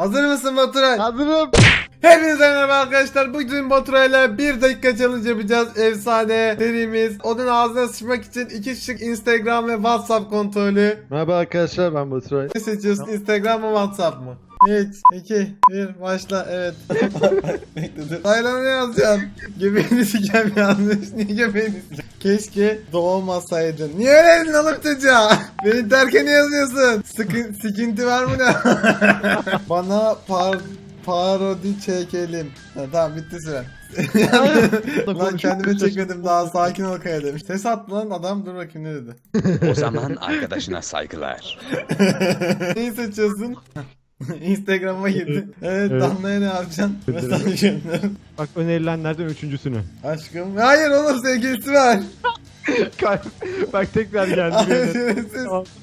Hazır mısın Baturay? Hazırım. Hepinize merhaba arkadaşlar. Bugün Baturay'la 1 dakika challenge yapacağız. Efsane serimiz. Onun ağzına sıçmak için iki şık Instagram ve WhatsApp kontrolü. Merhaba arkadaşlar ben Baturay. Ne seçiyorsun? Instagram mı WhatsApp mı? 3, 2, 1, başla. Evet. Bekle dur. Taylan'a ne yazacaksın? Göbeğini sikem yazmış. Niye göbeğini sikem? Keşke doğmasaydın. Niye öyle dedin oğlum çocuğa? Beni terke ne yazıyorsun? Sıkın, sıkıntı var mı ne? Bana par parodi çekelim. Ha, tamam bitti süre. lan kendime çekmedim daha sakin ol kaya demiş. Ses attı lan adam dur bakayım ne dedi. O zaman arkadaşına saygılar. Neyi seçiyorsun? Instagram'a girdin. Evet, Evet. Damla'ya ne yapacaksın? Mesaj gönder. Bak önerilenlerden üçüncüsünü. Aşkım. Hayır oğlum sevgilisi var. Bak tekrar geldi.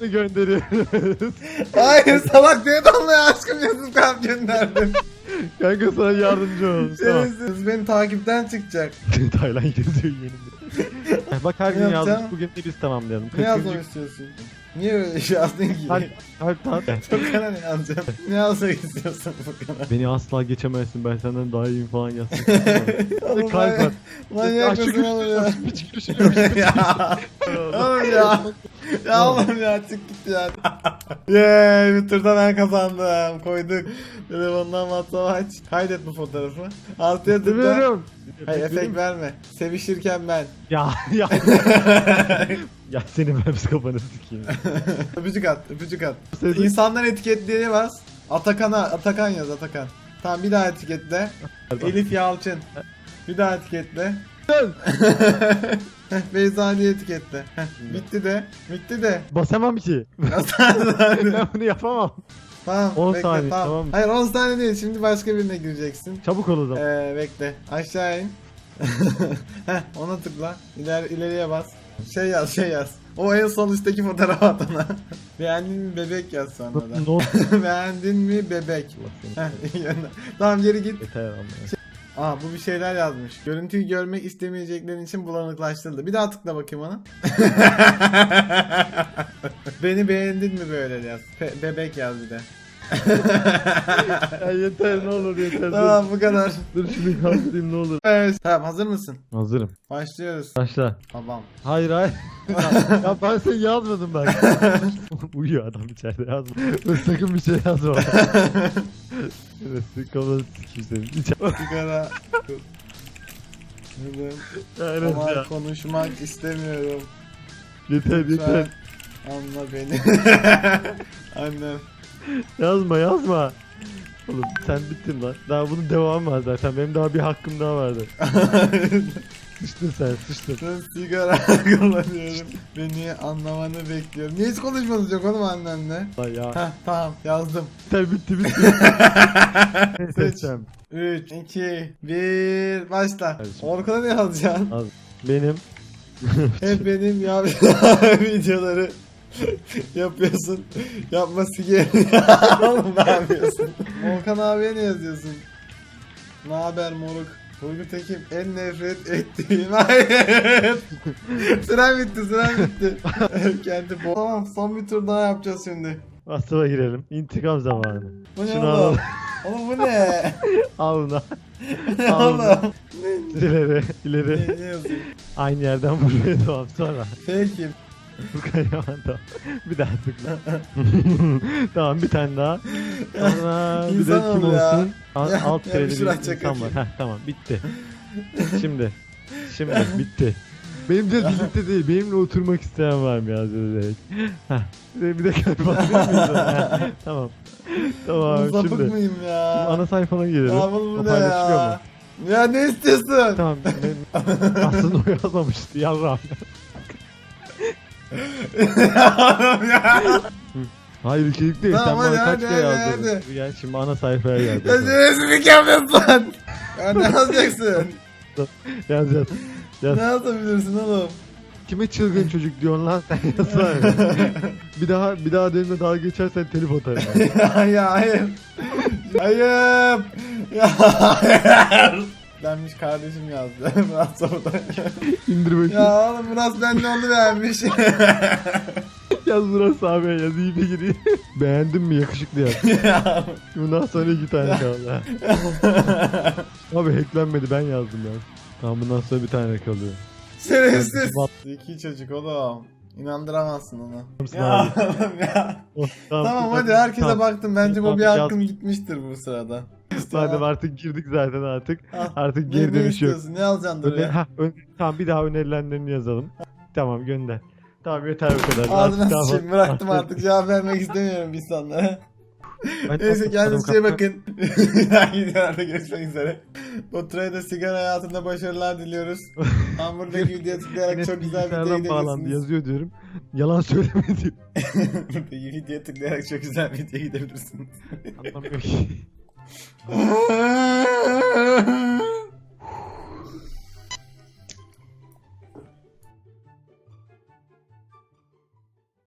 Bunu gönderiyoruz. Hayır salak diye Damla'ya aşkım yazıp kalp gönderdim. Kanka sana yardımcı ol. Şerefsiz beni takipten çıkacak. Taylan yazıyor yenimde. Bak her gün yazmış bugün de biz tamamlayalım. Ne 40. yazmak istiyorsun? Niye öyle şey yazdın ki? Kalp, kalp tat. Çok kana ne yazacağım? Ne yazmak istiyorsun bu kana? Beni asla geçemezsin ben senden daha iyiyim falan yazsın. Oğlum kalp var. Manyak mısın oğlum ya? Hiç görüşmüyoruz. ya. Oğlum ya. Ya oğlum ya çık git ya. Yeee bir turda ben kazandım. Koyduk. Telefondan WhatsApp aç. Kaydet bu fotoğrafı. Altıya tıkla. Hayır efekt verme. Sevişirken ben. Ya ya. Ya senin ben kafanı sikeyim. öpücük at, öpücük at. Sevdim. İnsanlar etiketleyene bas. Atakan'a, Atakan yaz Atakan. Tamam bir daha etiketle. Elif Yalçın. Bir daha etiketle. Heh, Beyza diye etiketle. Heh, bitti de. Bitti de. Basamam ki. ben bunu yapamam. Tamam. 10 bekle, saniye, tamam. tamam. Hayır 10 saniye değil. Şimdi başka birine gireceksin. Çabuk ol o zaman. Ee, bekle. Aşağı in. Heh, ona tıkla. İler, ileriye bas. Şey yaz, şey yaz. O en sol üstteki fotoğraf at ona. Beğendin mi bebek yaz sonra da. Beğendin mi bebek? Heh, gönder. tamam geri git. Yeter ama. Aa bu bir şeyler yazmış. Görüntüyü görmek istemeyeceklerin için bulanıklaştırıldı. Bir daha tıkla bakayım ona. Beni beğendin mi böyle yaz. Pe- bebek yaz bir de. Ya yeter ne olur yeter. tamam bu kadar. Dur, şunu kaldırayım ne olur. Evet. Tamam hazır mısın? Hazırım. Başlıyoruz. Başla. Tamam. Hayır hayır. ya ben seni yazmadım bak. Uyuyor adam içeride yazma. Sakın bir şey yazma. Evet, kafanı sikeyim senin. İçeride. Sigara. Evet Ama ya. konuşmak istemiyorum. Yeter yeter. Anla beni. Annem. Yazma yazma. Oğlum sen bittin lan. Daha bunun devamı var zaten. Benim daha bir hakkım daha vardı. Sıçtın sen sıçtın. Ben sigara kullanıyorum. Beni anlamanı bekliyorum. Niye hiç konuşmanız yok oğlum annenle? Lan ya. Heh tamam yazdım. Yeter bitti bitti. ne Seç. seçeceğim? 3, 2, 1 başla. Kardeşim. Orkun'a ne yazacaksın? Az. Benim. Hep benim ya videoları yapıyorsun. Yapması gerekiyor. Oğlum ne yapıyorsun? Volkan abiye ne yazıyorsun? Ne haber moruk? Turgut Ekim en nefret ettiğim hayır. süren bitti süren bitti. Kendi bo Tamam son bir tur daha yapacağız şimdi. WhatsApp'a girelim. İntikam zamanı. Bu ne Şunu oğlum? Oğlum bu ne? Al bunu. ne Al. oğlum? İleri, ileri. Ne, ne yazıyor? Aynı yerden vurmaya devam sonra. Kim? Furkan Yaman tamam. Bir daha tıkla. tamam bir tane daha. Sonra bir de İnsan kim ol ya. olsun? Al, Ya, alt ya kredi bir bir şuraya insan var. Heh, tamam bitti. Şimdi. Şimdi bitti. Benim de birlikte değil. Benimle oturmak isteyen var mı yazıyor direkt. Heh, bir de, bir de kalp atıyor muyuz ona? Heh, Tamam. Tamam Sapık şimdi. mıyım ya? Ana sayfana gelelim. Ya bu O ne paylaşılıyor ya? mu? Ya ne istiyorsun? Tamam. Ben, aslında o yazmamıştı. Yavrum. Hayır içerik değil. Tamam, Sen hadi, bana kaç hadi, kere hadi, yazdın. Gel şimdi ana sayfaya. Ya bakalım. şerefsizlik yapıyorsun. Ya ne yazacaksın? Yaz yaz. Yaz. ne yazabilirsin oğlum? Kime çılgın çocuk diyorsun lan sen yazsana. bir daha bir daha benimle dalga geçersen telif atarım. ya hayır. Hayır. Ya hayır. Benmiş kardeşim yazdı. Murat sordu. İndir bakayım. ya oğlum Murat bende onu beğenmiş. Yaz burası abi yaz iyi fikir. Beğendin mi yakışıklı yaz. Bundan sonra iki tane kaldı. Abi hacklenmedi ben yazdım ya. Tamam bundan sonra bir tane kalıyor. Şerefsiz. Zeki çocuk oğlum. İnandıramazsın onu. Tamam, Ya oğlum ya. Oh, Tamam hadi herkese tamam. baktım. Bence Tamam, bu bir hakkım gitmiştir bu sırada. Madem artık girdik zaten artık. Al. Artık geri ne dönüş yok. istiyorsun? Ne alacaksın Öne, ha, ön- tamam bir daha önerilenlerini yazalım. Tamam gönder. Tamam yeter bu kadar. Ağzına Artık sıçayım fazla- bıraktım artık cevap vermek istemiyorum insanlara. Ben Neyse çok kendinize iyi sıkıldım. bakın. Hangi videolarda görüşmek üzere. Baturay'a da sigara hayatında başarılar diliyoruz. Hamburg'daki videoya tıklayarak Enes çok güzel video bilgisayardan bağlandı gidebilirsiniz. yazıyor diyorum. Yalan söyleme diyor. Buradaki videoya tıklayarak çok güzel video gidebilirsiniz. Anlamıyor ki.